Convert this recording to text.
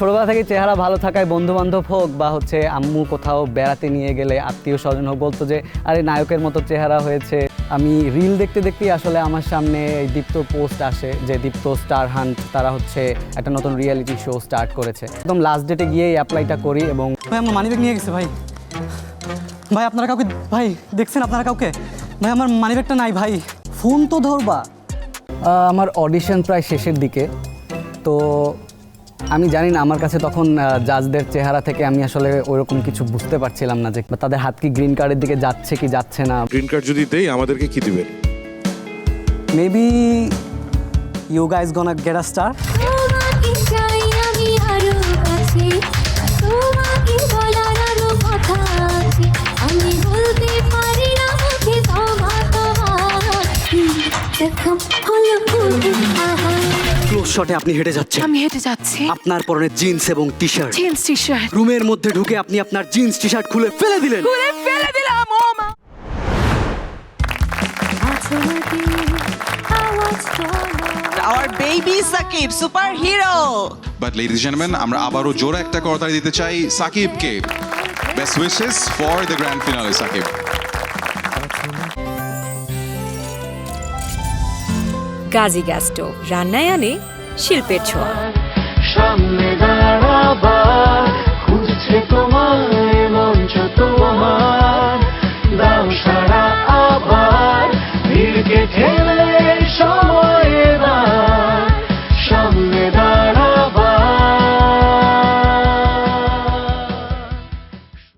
ছোটবেলা থেকে চেহারা ভালো থাকায় বন্ধু বান্ধব হোক বা হচ্ছে আম্মু কোথাও বেড়াতে নিয়ে গেলে আত্মীয় স্বজন হোক বলতো যে আরে নায়কের মতো চেহারা হয়েছে। আমি রিল দেখতে দেখতেই আসলে আমার সামনে এই দীপ্ত পোস্ট আসে যে দীপ্ত স্টার হান্ট তারা হচ্ছে একটা নতুন রিয়েলিটি শো স্টার্ট করেছে। একদম লাস্ট ডেটে গিয়ে অ্যাপ্লাইটা করি এবং ভাই আমার মানিব্যাগ নিয়ে গেছে ভাই। ভাই আপনারা কাউকে ভাই দেখছেন আপনারা কাউকে? ভাই আমার মানিব্যাগটা নাই ভাই। ফোন তো ধরবা। আমার অডিশন প্রায় শেষের দিকে। তো আমি জানি না আমার কাছে তখন জাজদের চেহারা থেকে আমি আসলে ওরকম কিছু বুঝতে পারছিলাম না যে তাদের হাত কি গ্রিন কার্ডের দিকে যাচ্ছে কি যাচ্ছে না। গ্রিন কার্ড যদি দেই আমাদেরকে কি দিবেন maybe you guys gonna get a star দেখো ক্লোজ শটে আপনি হেঁটে যাচ্ছেন। আমি হেঁটে যাচ্ছি। আপনার পরনে জিন্স এবং T shirt jeans T shirt রুমের মধ্যে ঢুকে আপনি আপনার জিন্স টি শার্ট খুলে ফেলে দিলেন। খুলে ফেলে দিলাম ও মা। Our baby Sakib, superhero. But ladies gentleman আমরা আবারও জোরে একটা করতালি দিতে চাই সাকিবকে। Best wishes for the grand finale Sakib. Gazi gas stove রান্নায় আনে শিল্পের ছোঁয়া। সামনে খুঁজছে তোমার। দাম সারা আবার ভিড়কে ঠেলে সময়